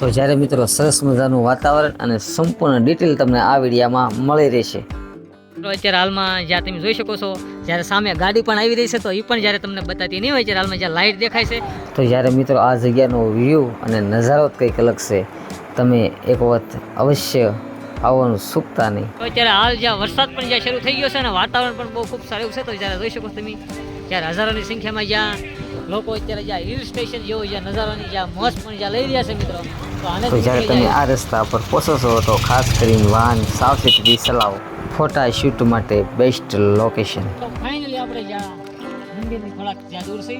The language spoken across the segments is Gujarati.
તો જ્યારે મિત્રો સરસ મજાનું વાતાવરણ અને સંપૂર્ણ ડિટેલ તમને આ વિડીયામાં મળી રહેશે. તો અત્યારે હાલમાં જ્યાં તમે જોઈ શકો છો જ્યારે સામે ગાડી પણ આવી રહી છે તો એ પણ જ્યારે તમને બતાતી નહીં હોય ત્યારે હાલમાં જ્યાં લાઇટ દેખાય છે. તો જ્યારે મિત્રો આ જગ્યાનો વ્યૂ અને નજારો જ કંઈક અલગ છે તમે એક વખત અવશ્ય આવવાનું ચૂકતા નહીં. તો અત્યારે હાલ જ્યાં વરસાદ પણ જ્યાં શરૂ થઈ ગયો છે અને વાતાવરણ પણ બહુ ખૂબ સારું છે તો જ્યારે જોઈ શકો તમે જ્યારે હજારોની સંખ્યામાં જ્યાં લોકો અત્યારે જ્યાં હિલ સ્ટેશન જેવો જ્યાં નજારાની જ્યાં મોજ પણ જ્યાં લઈ રહ્યા છે મિત્રો. તો જ્યારે તમે આ રસ્તા પર પહોંચો છો તો ખાસ કરીને વાહન સાવચેતીથી ચલાવો. ફોટા શૂટ માટે બેસ્ટ લોકેશન તો ફાઇનલી આપણે જ્યાં મંદિરની થોડાક જ્યાં દૂર છે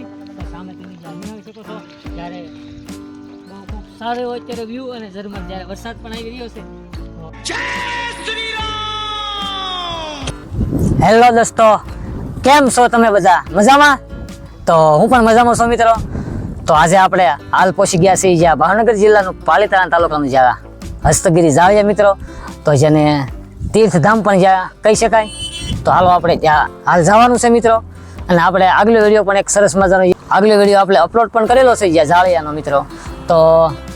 સામે તમે જ્યાં નિહાળી શકો છો. ત્યારે બહુ ખૂબ સારો એવો અત્યારે વ્યૂ અને ઝરમર જ્યારે વરસાદ પણ આવી રહ્યો છે હેલો દોસ્તો કેમ છો તમે બધા? મજામાં? તો હું પણ મજામાં છું મિત્રો. તો આજે આપણે હાલ પહોંચી ગયા છીએ જ્યાં ભાવનગર જિલ્લાનું પાલીતાણા તાલુકાનું જ્યાં હસ્તગીરી જાવ્યા મિત્રો. તો જેને તીર્થધામ પણ જ્યાં કહી શકાય. તો હાલો આપણે ત્યાં હાલ જવાનું છે મિત્રો. અને આપણે આગલો વીડિયો પણ એક સરસ મજાનો આગલો વીડિયો આપણે અપલોડ પણ કરેલો છે જ્યાં જાળિયાનો મિત્રો. તો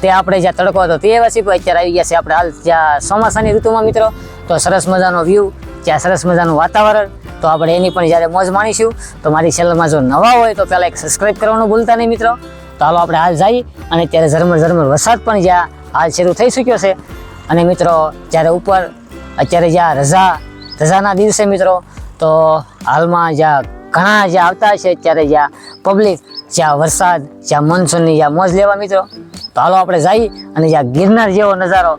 તે આપણે જ્યાં તડકો હતો તે એવા છીએ અત્યારે આવી ગયા છે આપણે હાલ જ્યાં ચોમાસાની ઋતુમાં મિત્રો. તો સરસ મજાનો વ્યૂ જ્યાં સરસ મજાનું વાતાવરણ. તો આપણે એની પણ જ્યારે મોજ માણીશું. તો મારી ચેનલમાં જો નવા હોય તો પહેલાં એક સબસ્ક્રાઈબ કરવાનું ભૂલતા નહીં મિત્રો. તો હાલો આપણે હાલ જઈએ અને ત્યારે ઝરમર ઝરમર વરસાદ પણ જ્યાં હાલ શરૂ થઈ ચૂક્યો છે. અને મિત્રો, જ્યારે ઉપર, અત્યારે જ્યાં રજા, રજાના દિવસે મિત્રો, તો હાલમાં જ્યાં ઘણા જ્યાં આવતા છે, ત્યારે જ્યાં પબ્લિક જ્યાં વરસાદ, જ્યાં મોન્સૂનની જ્યાં મોજ લેવા મિત્રો, તો હાલો આપણે જઈએ અને જ્યાં ગિરનાર જેવો નજારો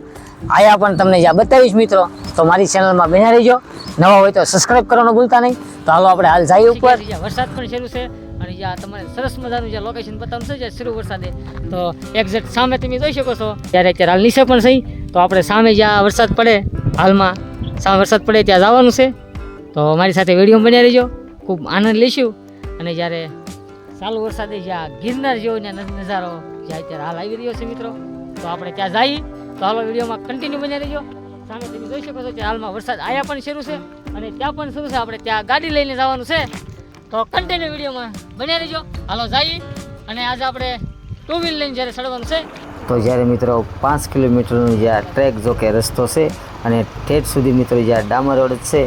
આયા પણ તમને જ્યાં બતાવીશ મિત્રો. તો મારી ચેનલમાં બન્યા રહીજો. નવા હોય તો સબસ્ક્રાઈબ કરવાનું ભૂલતા નહીં. તો હાલો આપણે હાલ જઈએ ઉપર. વરસાદ પણ શરૂ છે. અને જ્યાં તમારે સરસ મજાનું જે લોકેશન બતાવવાનું છે જ્યાં શરૂ વરસાદે, તો એક્ઝેક્ટ સામે તમે જોઈ શકો છો. ત્યારે અત્યારે હાલ નીચે પણ સહી તો આપણે સામે જ્યાં વરસાદ પડે, હાલમાં સામે વરસાદ પડે ત્યાં જવાનું છે. તો મારી સાથે વીડિયો બન્યા રહીજો. ખૂબ આનંદ લઈશું અને જ્યારે ચાલુ વરસાદે જ્યાં ગિરનાર જેવો નજારો જ્યાં અત્યારે હાલ આવી રહ્યો છે મિત્રો, તો આપણે ત્યાં જઈએ. તો હાલો વિડીયોમાં કન્ટિન્યુ બન્યા રહીજો. સામે તમે જોઈ શકો છો કે હાલમાં વરસાદ આયા પણ શરૂ છે અને ત્યાં પણ શરૂ છે. આપણે ત્યાં ગાડી લઈને જવાનું છે. તો કન્ટિન્યુ વિડીયોમાં બન્યા રહેજો. હાલો જઈએ. અને આજે આપણે ટુ વ્હીલ લઈને જ્યારે ચડવાનું છે, તો જ્યારે મિત્રો પાંચ કિલોમીટરનું જ્યાં ટ્રેક જો કે રસ્તો છે અને ઠેઠ સુધી મિત્રો જ્યાં ડામર રોડ છે,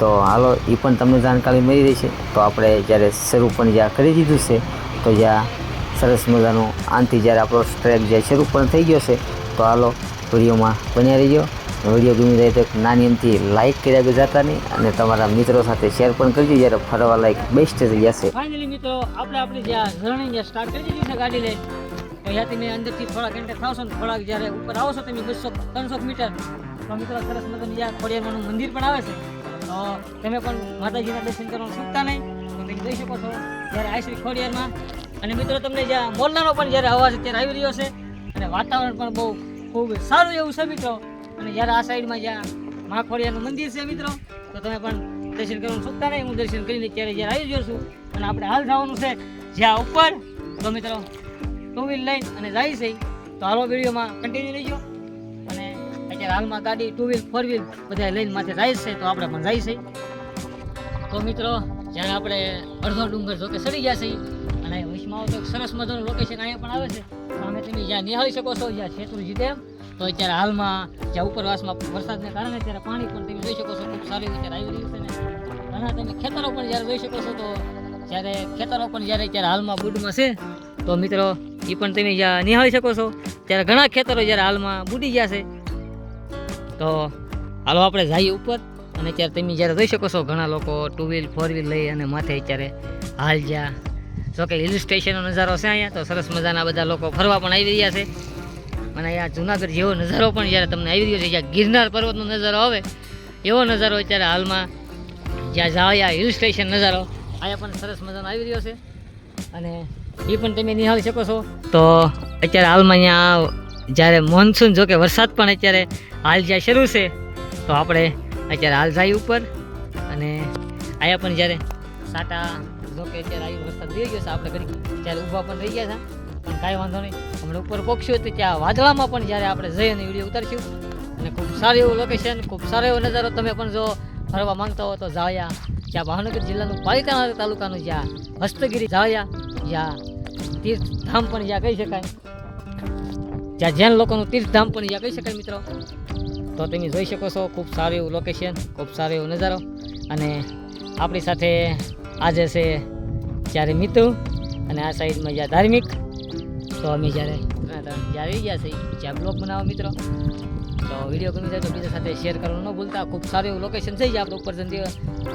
તો હાલો એ પણ તમને જાણકારી મળી રહી છે. તો આપણે જ્યારે શરૂ પણ જ્યાં કરી દીધું છે, તો જ્યાં સરસ મજાનું આનથી જ્યારે આપણો ટ્રેક જે શરૂ પણ થઈ ગયો છે, તો હાલો વિડીયોમાં બન્યા રહીજો. વીડિયો ગમી જાય તો નાની એમથી લાઇક કર્યા ગુજરાતા નહીં અને તમારા મિત્રો સાથે શેર પણ કરજો. જ્યારે ફરવા લાયક બેસ્ટ જગ્યા છે. ફાઇનલી મિત્રો, આપણે આપણી જ્યાં જર્ની જ્યાં સ્ટાર્ટ કરી દીધી છે ગાડી લઈ, તો અહીંયા તમે અંદરથી થોડાક એન્ટર થાવશો ને થોડાક જ્યારે ઉપર આવશો તમે બસો ત્રણસો મીટર તો મિત્રો સરસ મજાનું જ્યાં ખોડિયારમાંનું મંદિર પણ આવે છે. તો તમે પણ માતાજીના દર્શન કરવાનું ચૂકતા નહીં, તો તમે જોઈ શકો છો. જ્યારે આવીશું ખોડિયારમાં, અને મિત્રો તમને જ્યાં મોરલાનો પણ જ્યારે અવાજ અત્યારે આવી રહ્યો છે, અને વાતાવરણ પણ બહુ ખૂબ સારું એવું છે મિત્રો. અને જ્યારે આ સાઈડમાં જ્યાં માખોડિયાનું મંદિર છે મિત્રો, તો તમે પણ દર્શન કરવાનું ચૂકતા નહીં. હું દર્શન કરીને ત્યારે જ્યારે આવી ગયો છું અને આપણે હાલ થવાનું છે જ્યાં ઉપર, તો મિત્રો ટુ વ્હીલ લઈને અને જાય છે. તો હાલો વિડીયોમાં કન્ટિન્યુ રહીજો અને અત્યારે હાલમાં ગાડી ટુ વ્હીલ ફોર વ્હીલ બધા લઈને માથે જાય છે, તો આપણે પણ જાય છે. તો મિત્રો, જ્યારે આપણે અડધો ડુંગર જોકે સડી ગયા છે, અને વિશમાં તો સરસ મજાનું લોકેશન અહીંયા પણ આવે છે. સામે તમે જ્યાં નિહાળી શકો છો, જ્યાં શેત્રુજી ડેમ તો અત્યારે હાલમાં જ્યાં ઉપરવાસમાં વરસાદને કારણે અત્યારે પાણી પણ તમે જોઈ શકો છો ખૂબ સારું અત્યારે આવી રહ્યું છે ને. ઘણા તમે ખેતરો પણ જ્યારે જોઈ શકો છો તો જ્યારે ખેતરો પણ જ્યારે અત્યારે હાલમાં બુડમાં છે, તો મિત્રો એ પણ તમે જ્યાં નિહાળી શકો છો, ત્યારે ઘણા ખેતરો જ્યારે હાલમાં બુડી ગયા છે, તો હાલો આપણે જઈએ ઉપર. અને અત્યારે તમે જ્યારે જોઈ શકો છો, ઘણા લોકો ટુ વ્હીલ ફોર વ્હીલ લઈ અને માથે અત્યારે હાલ જ્યાં, જો કે હિલ સ્ટેશનનો નજારો છે અહીંયા, તો સરસ મજાના બધા લોકો ફરવા પણ આવી રહ્યા છે. અને અહીંયા જુનાગઢ જેવો નજારો પણ જ્યારે તમને આવી રહ્યો છે. જ્યાં ગિરનાર પર્વતનો નજારો આવે, એવો નજારો અત્યારે હાલમાં. જ્યાં જાવાયા હિલ સ્ટેશન નજારો. અહીંયા પણ સરસ મજાનો આવી રહ્યો છે. અને એ પણ તમે નિહાળી શકો છો. તો અત્યારે હાલમાં અહીંયા જ્યારે મોન્સૂન જોકે વરસાદ પણ અત્યારે હાલ જ્યાં શરૂ છે, તો આપણે અત્યારે હાલ જાય ઉપર. અને અહીંયા પણ જ્યારે સાટા જોકે અત્યારે આવી વરસાદ રહી ગયો છે, આપણે ઘડી ત્યારે ઊભા પણ રહી ગયા હતા. પણ કાંઈ વાંધો નહીં. હમણાં ઉપર પહોંચ્યું તો ત્યાં વાદળામાં પણ જ્યારે આપણે જઈએ અને વીડિયો ઉતારશું. અને ખૂબ સારું એવું લોકેશન ખૂબ સારો એવો નજારો તમે પણ જો ફરવા માંગતા હો તો જાળિયા જ્યાં ભાવનગર જિલ્લાનું પાલિતાણા તાલુકાનું જ્યાં હસ્તગીરી જાળિયા જ્યાં તીર્થધામ પણ જ્યાં કહી શકાય. જ્યાં જૈન લોકોનું તીર્થધામ પણ જ્યાં કહી શકાય મિત્રો. તો તમે જોઈ શકો છો ખૂબ સારું એવું લોકેશન ખૂબ સારો એવો નજારો. અને આપણી સાથે આજે છે જ્યારે મિત્રો અને આ સાઈડમાં જ્યાં ધાર્મિક તો અમે જ્યારે આવી ગયા છે જ્યાં બ્લોગ બનાવો મિત્રો. તો વીડિયો ગમી જાય તો બીજા સાથે શેર કરવાનું ન ભૂલતા. ખૂબ સારું એવું લોકેશન છે આપણે ઉપર જન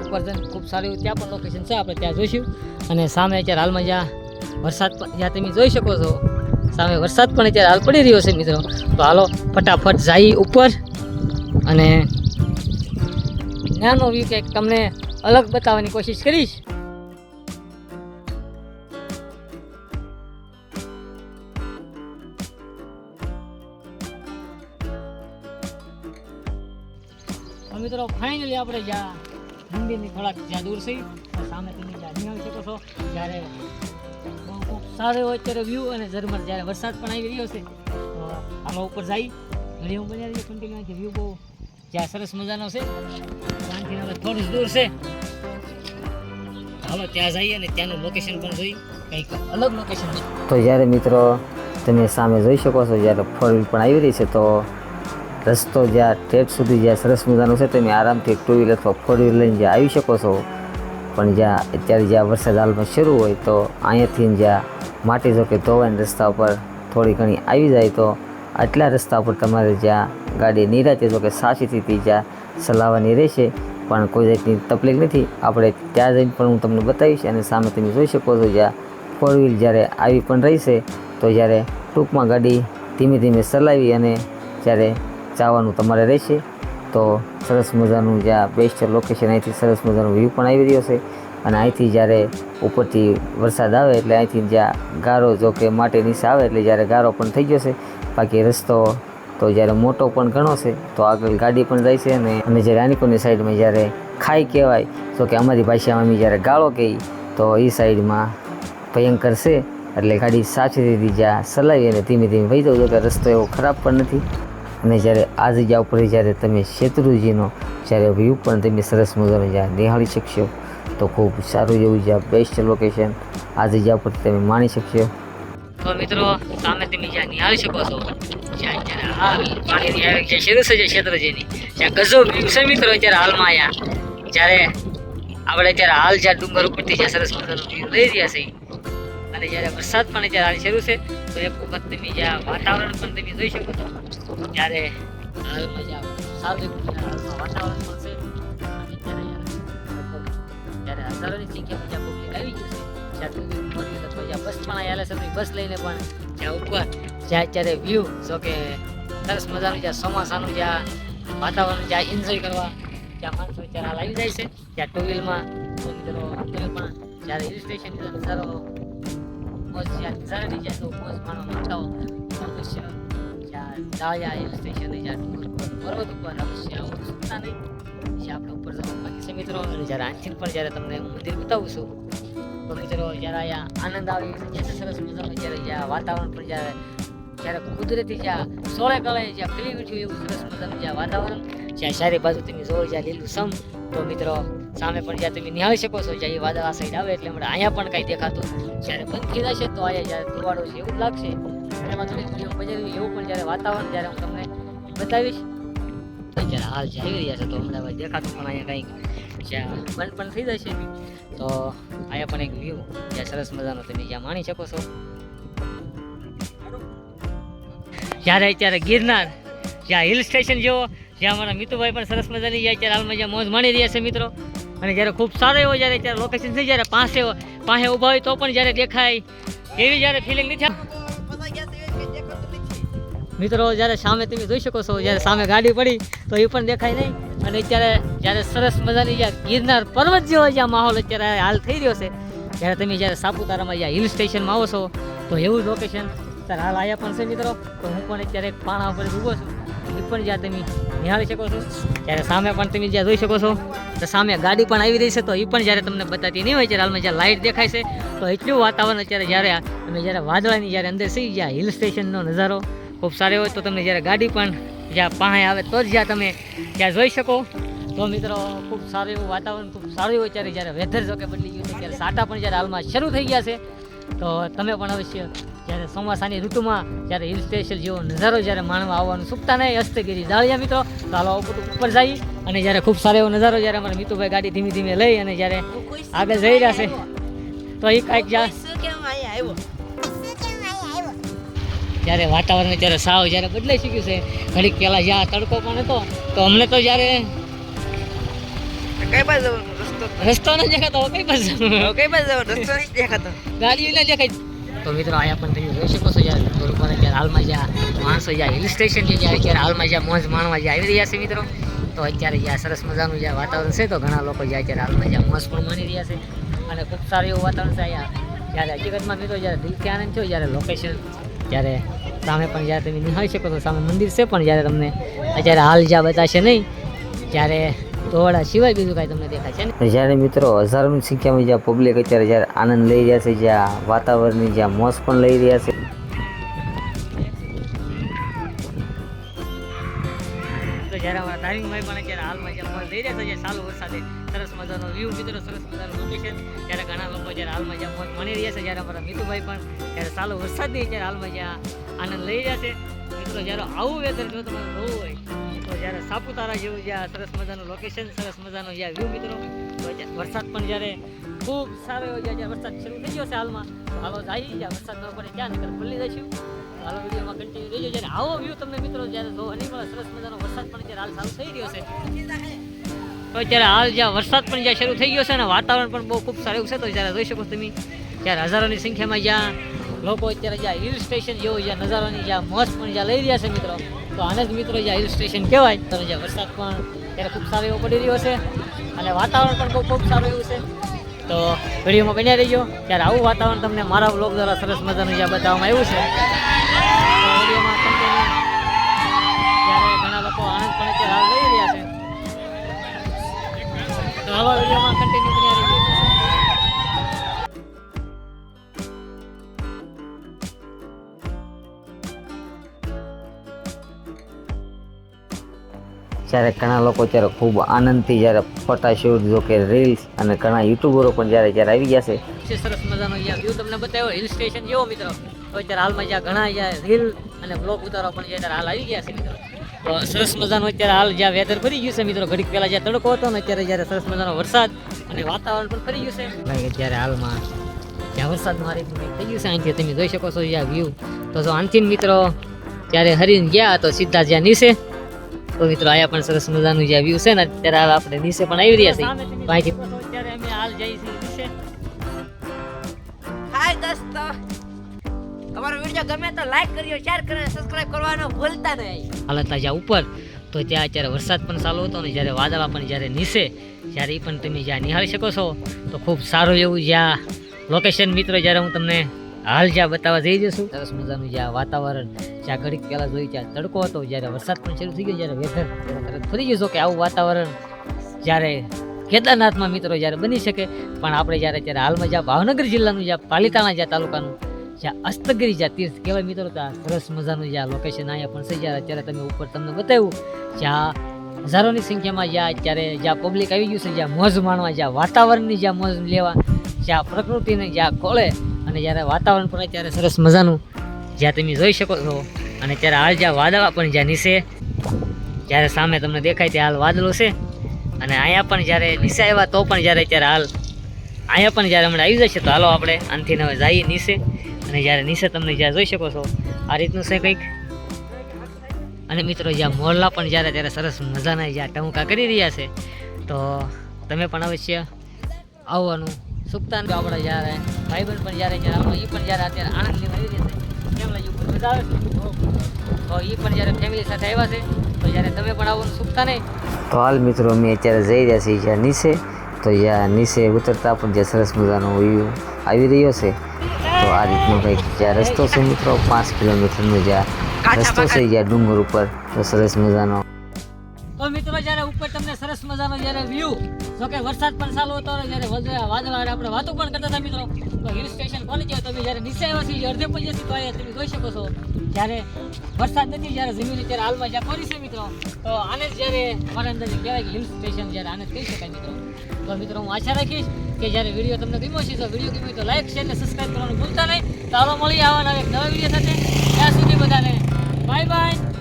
ઉપર જન ખૂબ સારું ત્યાં પણ લોકેશન છે. આપણે ત્યાં જોઈશું. અને સામે અત્યારે હાલમાં જ્યાં વરસાદ પણ જ્યાં તમે જોઈ શકો છો, સામે વરસાદ પણ અત્યારે હાલ પડી રહ્યો છે મિત્રો. તો હાલો, ફટાફટ જઈ ઉપર. અને નાનો વ્યૂ કંઈક તમને અલગ બતાવવાની કોશિશ કરીશ. મિત્રો ફાઇનલી આપણે જ્યાં મંદિરની થોડાક જ્યાં દૂર છે સામે તમે જ્યાં નિહાળી શકો છો. જ્યારે બહુ ખૂબ સારો એવો અત્યારે વ્યૂ અને ઝરમર જ્યારે વરસાદ પણ આવી રહ્યો છે આમાં ઉપર જઈ ઘણી હું બનાવી રહી કન્ટિન્યુ વ્યૂ બહુ જ્યાં સરસ મજાનો છે. ત્યાંથી હવે થોડું દૂર છે. હાલો ત્યાં જઈએ અને ત્યાંનું લોકેશન પણ જોઈ, કંઈક અલગ લોકેશન તો જ્યારે મિત્રો તમે સામે જોઈ શકો છો, જ્યારે ફોર પણ આવી રહી છે, તો રસ્તો જ્યાં ઠેઠ સુધી જ્યાં સરસ મજાનો છે તમે આરામથી ટુ વ્હીલર અથવા ફોર વ્હીલ લઈને જ્યાં આવી શકો છો. પણ જ્યાં અત્યારે જ્યાં વરસાદ હાલમાં શરૂ હોય તો અહીંયાથી જ્યાં માટી જો કે ધોવાઈને રસ્તા ઉપર થોડી ઘણી આવી જાય તો આટલા રસ્તા ઉપર તમારે જ્યાં ગાડી નિરાતે જો કે સાચીથી જ્યાં ચલાવવાની રહેશે. પણ કોઈ જાતની તકલીફ નથી. આપણે ત્યાં જઈને પણ હું તમને બતાવીશ અને સામે તમે જોઈ શકો છો જ્યાં ફોર વ્હીલ જ્યારે આવી પણ રહેશે તો જ્યારે ટૂંકમાં ગાડી ધીમે ધીમે ચલાવી અને જ્યારે જવાનું તમારે રહેશે. તો સરસ મજાનું જ્યાં બેસ્ટ લોકેશન અહીંથી સરસ મજાનો વ્યૂ પણ આવી રહ્યો છે. અને અહીંથી જ્યારે ઉપરથી વરસાદ આવે એટલે અહીંથી જ્યાં ગારો જો કે માટી નીચે આવે એટલે જ્યારે ગારો પણ થઈ ગયો છે બાકી રસ્તો તો જ્યારે મોટો પણ ઘણો છે, તો આગળ ગાડી પણ જાય છે અને અમે જ્યારે રાણીપુરની સાઈડમાં જ્યારે ખાઈ કહેવાય તો કે અમારી ભાષામાં અમે જ્યારે ગાળો કહીએ, તો એ સાઈડમાં ભયંકર છે. એટલે ગાડી સાચી રીતે જ્યાં ચલાવી અને ધીમે ધીમે વહી જાવ કે રસ્તો એવો ખરાબ પણ નથી. અને જ્યારે આ જગ્યા ઉપર જ્યારે તમે શેત્રુજીનો જ્યારે વ્યૂ પણ તમે સરસ મજાનો જ્યાં નિહાળી શકશો, તો ખૂબ સારું એવું જ્યાં બેસ્ટ લોકેશન આ જગ્યા ઉપર તમે માણી શકશો. તો મિત્રો, સામે તમે જ્યાં નિહાળી શકો છો, જ્યાં અત્યારે હાલ પાણીની આવક જે શરૂ છે જે ક્ષેત્રજીની જ્યાં ગજો વ્યૂ છે મિત્રો અત્યારે હાલમાં અહીંયા. જ્યારે આપણે અત્યારે હાલ જ્યાં ડુંગર ઉપરથી જ્યાં સરસ મજાનો વ્યૂ લઈ રહ્યા છે અને જ્યારે વરસાદ પણ અત્યારે હાલ શરૂ છે, તો એક વખત તમે જ્યાં વાતાવરણ પણ તમે જોઈ શકો છો. હાલમાં જ્યાં સારું વાતાવરણ છે. અને ત્યારે જ્યાં પબ્લિક આવી છે. જ્યાં જ્યાં બસ લઈને પણ જ્યાં ઉપર જ્યાં અત્યારે વ્યૂ જો કે સરસ મજાનું જ્યાં ચોમાસાનું જ્યાં વાતાવરણ, જ્યાં એન્જોય કરવા ત્યાં માણસો અત્યારે હાલ જાય છે. ત્યાં ટુ વ્હીલમાં જ્યારે હિલ સ્ટેશન નજારો મોજ જ્યાં જ્યાં તો મોજ માંગતા અવશ્ય જ્યાં હિલ સ્ટેશન પર્વત ઉપર અવશ્ય આવું નહીં પછી આપણે ઉપર જવાનું બાકી છે મિત્રો જ્યારે આંચિલ પણ જ્યારે તમને મંદિર બતાવું છું તો મિત્રો જ્યારે અહીંયા આનંદ આવે જ્યારે સરસ મજાનું જ્યારે જ્યાં વાતાવરણ પણ જ્યારે જ્યારે કુદરતી જ્યાં સોળે કળે જ્યાં ખીલી ઉઠ્યું એવું સરસ મજાનું જ્યાં વાતાવરણ જ્યાં ચારે બાજુ તમે જોવો જ્યાં લીલું સમ તો મિત્રો સામે પણ જ્યાં તમે નિહાળી શકો છો જ્યાં એ વાદળ આ સાઈડ આવે એટલે હમણાં અહીંયા પણ કાંઈ દેખાતું જ્યારે બંધ થઈ જશે તો અહીંયા જ્યારે ધુવાડો છે એવું જ તો દેખાતું પણ એક વ્યૂ સરસ મજાનો તમે જ્યાં માણી શકો છો. જ્યારે અત્યારે ગિરનાર, જ્યાં હિલ સ્ટેશન જેવો, જ્યાં અમારા મિતુભાઈ પણ સરસ મજાની જ્યાં અત્યારે હાલમાં જ્યાં મોજ માણી રહ્યા છે મિત્રો. અને જ્યારે ખૂબ સારો એવો જ્યારે અત્યારે લોકેશન થઈ જ્યારે પાસે પાસે ઊભા હોય તો પણ જ્યારે દેખાય, એવી જ્યારે ફિલિંગ નથી મિત્રો, જ્યારે સામે તમે જોઈ શકો છો, જ્યારે સામે ગાડી પડી, તો એ પણ દેખાય નહીં. અને અત્યારે જ્યારે સરસ મજાની જ્યાં ગિરનાર પર્વત જેવો જ્યાં માહોલ અત્યારે હાલ થઈ રહ્યો છે, જ્યારે તમે જ્યારે સાપુતારામાં જ્યાં હિલ સ્ટેશનમાં આવો છો, તો એવું જ લોકેશન ત્યારે હાલ આવ્યા પણ છે મિત્રો. તો હું પણ અત્યારે એક પાણા ઉપર ઊભો છું. એ પણ જ્યાં તમે નિહાળી શકો છો. ત્યારે સામે પણ તમે જ્યાં જોઈ શકો છો, તો સામે ગાડી પણ આવી રહી છે, તો એ પણ જ્યારે તમને બતાતી નહીં હોય, ત્યારે હાલમાં જ્યાં લાઇટ દેખાય છે, તો એટલું વાતાવરણ અત્યારે જ્યારે તમે જ્યારે વાદળાની જ્યારે અંદર સી જ્યાં હિલ સ્ટેશનનો નજારો ખૂબ સારો હોય તો તમને જ્યારે ગાડી પણ જ્યાં પાસે આવે તો જ જ્યાં તમે ત્યાં જોઈ શકો. તો મિત્રો, ખૂબ સારું એવું વાતાવરણ, ખૂબ સારું હોય ત્યારે જ્યારે વેધર જોકે બદલી ગયું છે, ત્યારે સાટા પણ જ્યારે હાલમાં શરૂ થઈ ગયા છે, તો તમે પણ અવશ્ય જ્યારે ચોમાસાની ઋતુમાં જ્યારે હિલ સ્ટેશન જેવો નજારો જ્યારે માણવા આવવાનું સુખતા નહીં હસ્તગીરી દાળિયા મિત્રો. તો હાલો ઉપર જઈ અને જ્યારે ખૂબ સારો એવો નજારો જ્યારે અમારા મિતુભાઈ ગાડી ધીમે ધીમે લઈ અને જ્યારે આગળ જઈ રહ્યા છે, તો એ કાંઈક જ્યાં જ્યારે વાતાવરણ જ્યારે સાવ જ્યારે બદલાઈ શક્યું છે ઘડીક પહેલાં જ્યાં તડકો પણ હતો તો અમને તો જ્યારે કઈ બાજુ રસ્તો? રસ્તો ન દેખાતો કઈ બાજુ? કઈ બાજુ? રસ્તો નથી દેખાતો. ગાડીઓ ન દેખાય. તો મિત્રો આયા પણ તમે જોઈ શકો છો યાર ઉપર અત્યારે હાલમાં જ્યાં માણસો જ્યાં હિલ સ્ટેશન છે જ્યાં અત્યારે હાલમાં જ્યાં મોજ માણવા જ્યાં આવી રહ્યા છે મિત્રો તો અત્યારે જ્યાં સરસ મજાનું જ્યાં વાતાવરણ છે તો ઘણા લોકો જ્યાં અત્યારે હાલમાં જ્યાં મોજ પણ માણી રહ્યા છે. અને ખૂબ સારું એવું વાતાવરણ છે અહીંયા. જ્યારે હકીકતમાં મિત્રો જ્યારે દિલથી આનંદ થયો જ્યારે લોકેશન જ્યારે સામે પણ જ્યારે તમે નિહાળી શકો તો સામે મંદિર છે પણ જ્યારે તમને અત્યારે હાલ જ્યાં બતાશે નહીં ત્યારે ધોવાડા સિવાય બીજું કાંઈ તમને દેખાય છે ને જ્યારે મિત્રો હજારોની સંખ્યામાં જ્યાં પબ્લિક અત્યારે જ્યારે આનંદ લઈ રહ્યા છે જ્યાં વાતાવરણની જ્યાં મોસ પણ લઈ રહ્યા છે. જ્યારે અમારા ધાર્મિકભાઈ પણ અત્યારે હાલમાં જ્યાં મોજ લઈ રહ્યા છે ચાલુ વરસાદે સરસ મજાનો વ્યૂ મિત્રો સરસ મજાનું લોકેશન જ્યારે હાલમાં જ્યાં મોજ મળી રહ્યા છે, જ્યારે અમારા મિતુભાઈ પણ ત્યારે ચાલુ વરસાદની જ્યારે હાલમાં જ્યાં આનંદ લઈ રહ્યા છે. મિત્રો, જ્યારે આવું વેધર જો તમારે જોવું હોય તો જ્યારે સાપુતારા જેવું જ્યાં સરસ મજાનું લોકેશન સરસ મજાનો જ્યાં વ્યૂ મિત્રો વરસાદ પણ જ્યારે ખૂબ સારો એવો જ્યાં વરસાદ શરૂ થઈ ગયો છે હાલમાં હાલો જાય જ્યાં વરસાદ ન પડે ત્યાં નીકળ ખુલ્લી જઈશું હાલો વિડીયોમાં કન્ટિન્યુ રહેજો જ્યારે આવો વ્યૂ તમને મિત્રો, જ્યારે જોવા નહીં મળે સરસ મજાનો વરસાદ પણ જ્યારે હાલ ચાલુ થઈ રહ્યો છે. તો અત્યારે હાલ જ્યાં વરસાદ પણ જ્યાં શરૂ થઈ ગયો છે અને વાતાવરણ પણ બહુ ખૂબ સારું છે, તો જ્યારે જોઈ શકો તમે ત્યારે હજારોની સંખ્યામાં જ્યાં લોકો અત્યારે જ્યાં હિલ સ્ટેશન જેવું જ્યાં નજારાની જ્યાં મોજ પણ જ્યાં લઈ રહ્યા છે મિત્રો, તો આને જ મિત્રો જ્યાં હિલ સ્ટેશન કહેવાય, તો જ્યાં વરસાદ પણ ત્યારે ખૂબ સારો એવો પડી રહ્યો છે અને વાતાવરણ પણ બહુ ખૂબ સારું એવું છે. તો વિડીયોમાં બન્યા રહીજો, ત્યારે આવું વાતાવરણ તમને મારા બ્લોગ દ્વારા સરસ મજાનું જ્યાં બતાવવામાં આવ્યું છે. આવા વિડીયોમાં કન્ટિન્યુ બન્યા રહીજો જ્યારે ઘણા લોકો ત્યારે ખૂબ આનંદથી જ્યારે ફોટા શૂટ જો કે રીલ્સ અને ઘણા યુટ્યુબરો પણ જ્યારે જ્યારે આવી ગયા છે. સરસ મજાનો અહીંયા વ્યૂ તમને બતાવ્યો હિલ સ્ટેશન જેવો મિત્રો. અત્યારે હાલમાં જ્યાં ઘણા જ્યાં રીલ અને બ્લોગ ઉતારો પણ જે હાલ આવી ગયા છે મિત્રો. સરસ મજાનું અત્યારે હાલ જ્યાં વેધર ફરી ગયું છે, મિત્રો, ઘડીક પહેલાં જ્યાં તડકો હતો ને અત્યારે જ્યારે સરસ મજાનો વરસાદ અને વાતાવરણ પણ ફરી ગયું છે. ભાઈ, અત્યારે હાલમાં જ્યાં વરસાદ મારી થઈ ગયું છે અહીંથી તમે જોઈ શકો છો જ્યાં વ્યૂ તો જો આનથી મિત્રો ત્યારે હરીને ગયા તો સીધા જ્યાં નીચે. તો મિત્રો આયા પણ સરસ મજાનું જ્યાં વ્યૂ છે ને, અત્યારે હાલ આપણે નીચે પણ આવી રહ્યા છીએ. અહીંથી અત્યારે અમે હાલ જઈશું નીચે. હાય દોસ્તો. અમારો વીડિયો ગમે તો લાઈક કરજો શેર કરજો સબસ્ક્રાઇબ કરવાનો ભૂલતા નહીં. હાલત જ્યાં ઉપર, તો ત્યાં અત્યારે વરસાદ પણ ચાલુ હતો ને જ્યારે વાદળા પણ જ્યારે નીચે, જ્યારે એ પણ તમે જ્યાં નિહાળી શકો છો, તો ખૂબ સારું એવું જ્યાં લોકેશન મિત્રો, જ્યારે હું તમને હાલ જ્યાં બતાવવા જઈ જશું સરસ મજાનું જ્યાં વાતાવરણ, જ્યાં ઘડીક પહેલાં જોઈ ત્યાં તડકો હતો, જ્યારે વરસાદ પણ શરૂ થઈ ગયો, જ્યારે વેધર તરત ફરી જશો કે આવું વાતાવરણ જ્યારે કેદારનાથમાં મિત્રો જ્યારે બની શકે, પણ આપણે જ્યારે ત્યારે હાલમાં જ્યાં ભાવનગર જિલ્લાનું જ્યાં પાલિતાણા જ્યાં તાલુકાનું જ્યાં અસ્તગીરી જ્યાં તીર્થ કહેવાય મિત્રો ત્યાં સરસ મજાનું જ્યાં લોકેશન અહીંયા પણ થઈ જાય અત્યારે તમે ઉપર તમને બતાવ્યું જ્યાં હજારોની સંખ્યામાં જ્યાં અત્યારે જ્યાં પબ્લિક આવી ગયું છે જ્યાં મોજ માણવા જ્યાં વાતાવરણની જ્યાં મોજ લેવા જ્યાં પ્રકૃતિને જ્યાં ખોળે અને જ્યારે વાતાવરણ પણ અત્યારે સરસ મજાનું, જ્યાં તમે જોઈ શકો છો. અને ત્યારે હાલ જ્યાં વાદળા પણ જ્યાં નીચે. જ્યારે સામે તમને દેખાય ત્યાં હાલ વાદળો છે. અને અહીંયા પણ જ્યારે નીચે આવ્યા તો પણ જ્યારે અત્યારે હાલ, અહીંયા પણ જ્યારે હમણાં આવી જશે તો હાલો આપણે આનથી હવે જઈએ નીચે. અને જ્યારે નીચે તમને જ્યાં જોઈ શકો છો, આ રીતનું છે કંઈક. અને મિત્રો, જ્યાં મોરલા પણ જ્યારે ત્યારે સરસ મજાના જ્યાં ટમકા કરી રહ્યા છે, તો તમે પણ અવશ્ય આવવાનું. સુખતા આપણે જ્યારે, ભાઈબંધ પણ જ્યારે જ્યારે એ પણ જ્યારે અત્યારે આનંદ લેવા આવી રહ્યા છે. તો એ પણ જ્યારે ફેમિલી સાથે આવ્યા છે, તો જ્યારે તમે પણ આવવાનું સુખતા નહીં તો હાલ મિત્રો, અમે અત્યારે જઈ રહ્યા છીએ જ્યાં નીચે. તો જ્યાં નીચે ઉતરતા પણ જે સરસ મજાનો વ્યૂ આવી રહ્યો છે. આ રીતનો કંઈક જ્યાં રસ્તો છે મિત્રો પાંચ કિલોમીટરનો જ્યાં રસ્તો છે જ્યાં ડુંગર ઉપર. તો સરસ મજાનો. તો મિત્રો જ્યારે ઉપર તમને સરસ મજાનો જ્યારે વ્યૂ જો કે વરસાદ પણ ચાલુ હતો અને જ્યારે વાદળા આપણે વાતો પણ કરતા હતા મિત્રો તો હિલ સ્ટેશન પહોંચી ગયા. તમે જ્યારે નીચે આવ્યા છીએ અડધે પહોંચ્યા છીએ તો અહીંયા તમે જોઈ શકો છો. જ્યારે વરસાદ નથી જ્યારે જમીન અત્યારે હાલમાં જ્યાં પડી છે મિત્રો તો આને જ જ્યારે મારા અંદર કહેવાય કે હિલ સ્ટેશન જ્યારે આને કહી શકાય મિત્રો. તો મિત્રો હું આશા રાખીશ કે જ્યારે વીડિયો તમને ગમ્યો છે તો વીડિયો ગમ્યો તો લાઈક શેર અને સબસ્ક્રાઈબ કરવાનું ભૂલતા નહીં. ચાલો મળી આવવાના એક નવા વીડિયો સાથે. ત્યાં સુધી બધાને બાય બાય